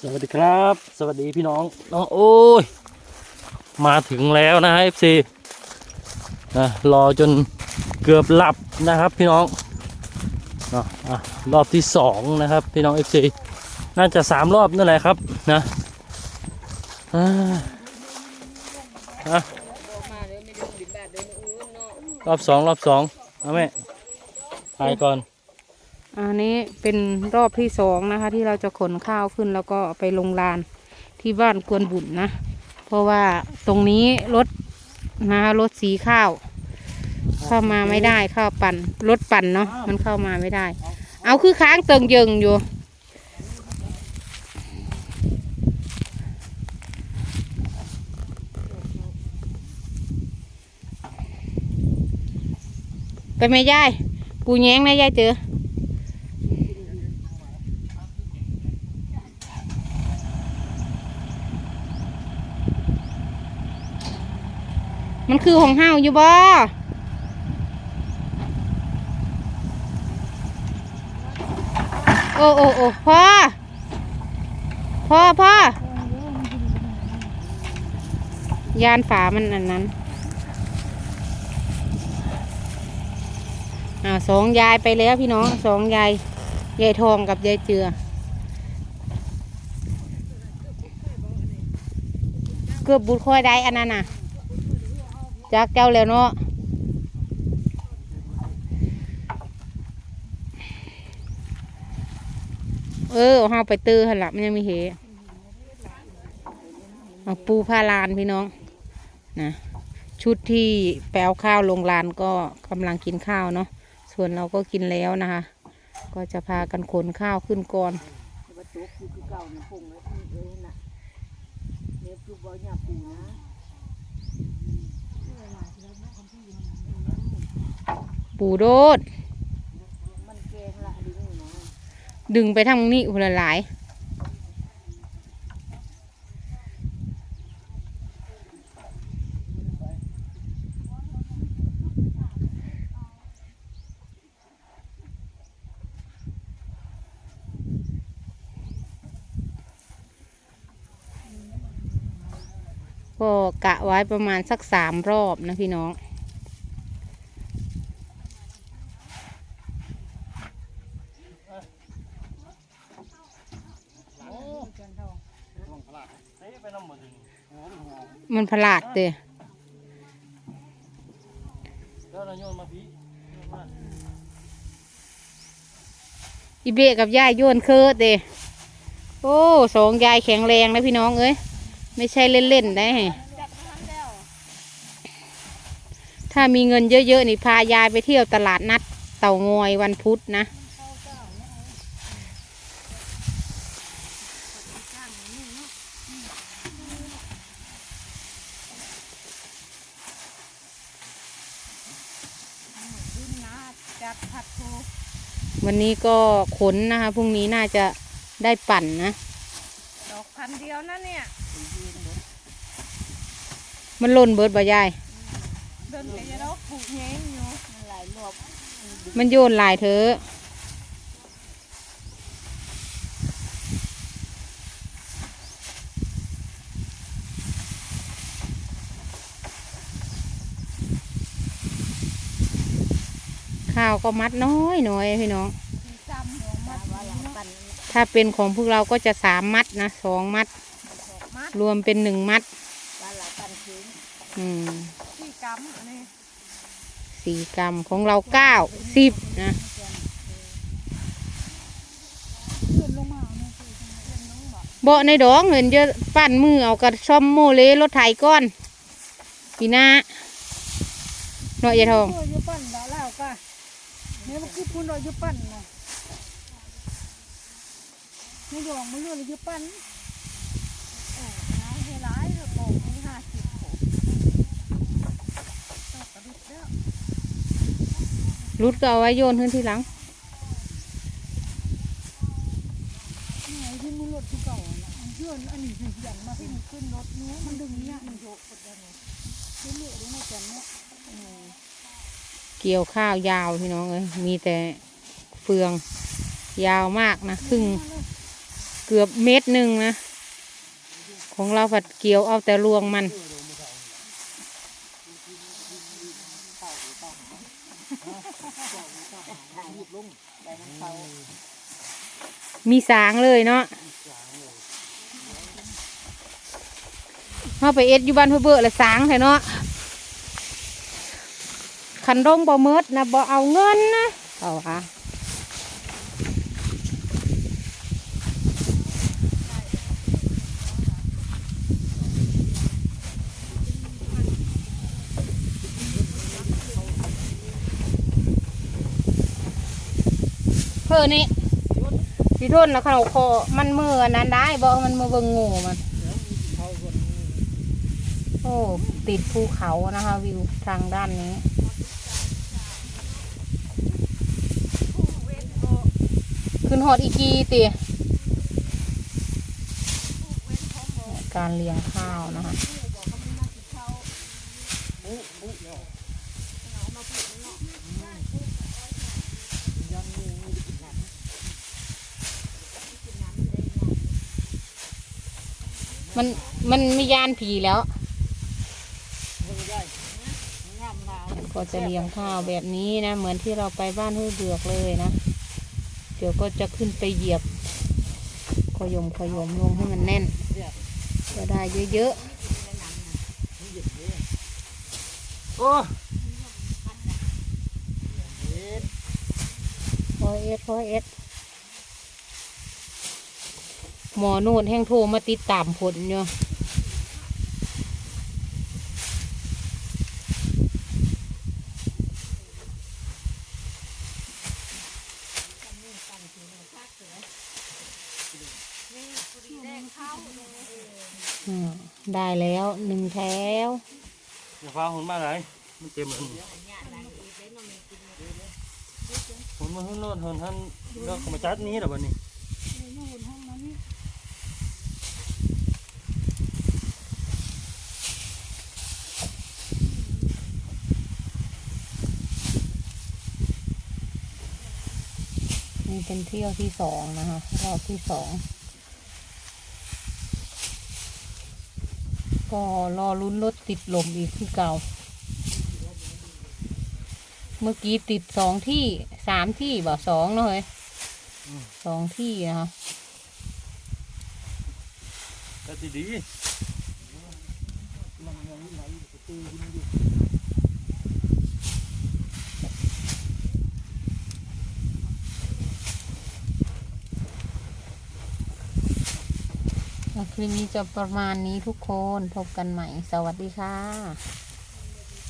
สวัสดีครับ สวัสดีพี่น้องน้องโอ้ย มาถึงแล้วนะฮะ FC นะรอจนเกือบหลับนะครับพี่น้องเนาะอะรอบที่สองนะครับพี่น้อง FC น่าจะสามรอบนั่นแหละครับนะอ่าอะรอบสองรอบสองเอาแม่ถ่ายก่อน อันนี้เป็นรอบที่สองนะคะ ที่เราจะขนข้าวขึ้นแล้วก็ไปลงลานที่บ้านกวนบุญนะ เพราะว่าตรงนี้รถนะคะรถสีข้าว เข้ามาไม่ได้ข้าวปั่นรถปั่นเนาะมันเข้ามาไม่ได้ เอาคือค้างเติงยิงอยู่ไปไม่ยายปูแย้งนะยายเจอ มันคือของเฮาอยู่บ่โอ้โอ้โอ้พ่อ พ่อพ่อยานฝามันอันนั้นอ่าสองยายไปแล้วพี่น้องสองยายยายทองกับยายเจือเกือบบุดค่อยได้อันนั้นน่ะ จากเจ้าแล้วเนาะเออเอาเฮาไปตื้อหันละมันยังมีเหเอาปูพาลานพี่น้องนะชุดที่แปลวข้าวลงลานก็กำลังกินข้าวเนาะส่วนเราก็กินแล้วนะคะ ก็จะพากันขนข้าวขึ้นก่อน ปูโดด ดึงไปทางนี้คนละหลาย ก็กะไว้ประมาณสักสามรอบนะพี่น้องมันผลาดเตะแล้วเราโยนมาพี่อีเบกับยายโยนเคือเตะโอ้สองยายแข็งแรงนะพี่น้องเอ้ย ไม่ใช่เล่นๆได้ถ้ามีเงินเยอะๆนี่พายายไปเที่ยวตลาดนัดเต่างอยวันพุธนะ วันนี้ก็ขนนะคะ พรุ่งนี้น่าจะได้ปั่นนะ ดอกพันเดียวนะเนี่ย มันหล่นเบิดบ่ยายเดินไปจะรกปลูกแห้งอยู่มันหลายรอบมันโยนหลายเถอะข้าวก็มัดน้อยน้อยพี่น้อง จำดอกมัดว่าหลังปัน ถ้าเป็นของพวกเราก็จะสามมัดนะสองมัด รวมเป็นหนึ่งมัดว่าหลังปันถึงอืมที่กำอันนี้สี่กรัมของเราเก้าสิบนะเลื่อนลงมาเนี่ยคือเลื่อนลงบ่เบาะในดองเห็นจะปั้นมือเอากระช่อมโมเลรถไถก้อนปีหน้าเนาะยายทองโอ้ยอยู่ปั้นแล้วแล้วก็เนี่ยมันคือพูนเราอยู่ปั้นนะไม่ยอมไม่เลื่อนอยู่ปั้นเออร้ายให้ร้ายแล้วบอกมีห้าสิบโขต้องกระดิกแล้ว รุดก็เอาไว้โยนขึ้นที่หลังเกี่ยวข้าวยาวพี่น้องเลยมีแต่เฟืองยาวมากนะครึ่งเกือบเมตรหนึ่งนะ ของเราผัดเกี่ยวเอาแต่รวงมัน มีสางเลยเนาะเราไปเอ็ดอยู่บ้านเพื่อเบื่อละสางแท้เนาะคันร่งบ่เมิดนะบ่เอาเงินนะเอาอะเพื่อนี่ พี่ทนนะขนมคอมันมืออันนั้นได้บ่มันมือเบิ่งงูมัน โอ้ ติดภูเขานะคะ วิวทางด้านนี้ ขึ้นหอดอีกีตีการเลี้ยงข้าวนะคะ มันมันมียานผีแล้ว ก็จะเลี้ยงข้าวแบบนี้นะ เหมือนที่เราไปบ้านห้วยเบือกเลยนะ เดี๋ยวก็จะขึ้นไปเหยียบ ขยมขยมลงให้มันแน่น จะได้เยอะโอ้พอเอสพอเอส หมอนูนแห้งโทรมาติดตามผลอยู่อืมได้แล้วหนึ่งแถวอย่าฟ้าหุ่นมาไหนมันเต็มเลยหุ่นมาหุ่นโน่นหุ่นท่านเลือกมาจัดนี้เหรอวันนี้ นี่เป็นเที่ยวที่สองนะคะรอบที่สองก็รอลุ้นรถติดลมอีกที่เก่า เมื่อกี้ติดสองที่สามที่บ่สองเนอะเฮ้ยสองที่นะคะแต่ดีดี ค ลิปนี้จะประมาณนี้ทุกคนพบกันใหม่ สวัสดีค่ะ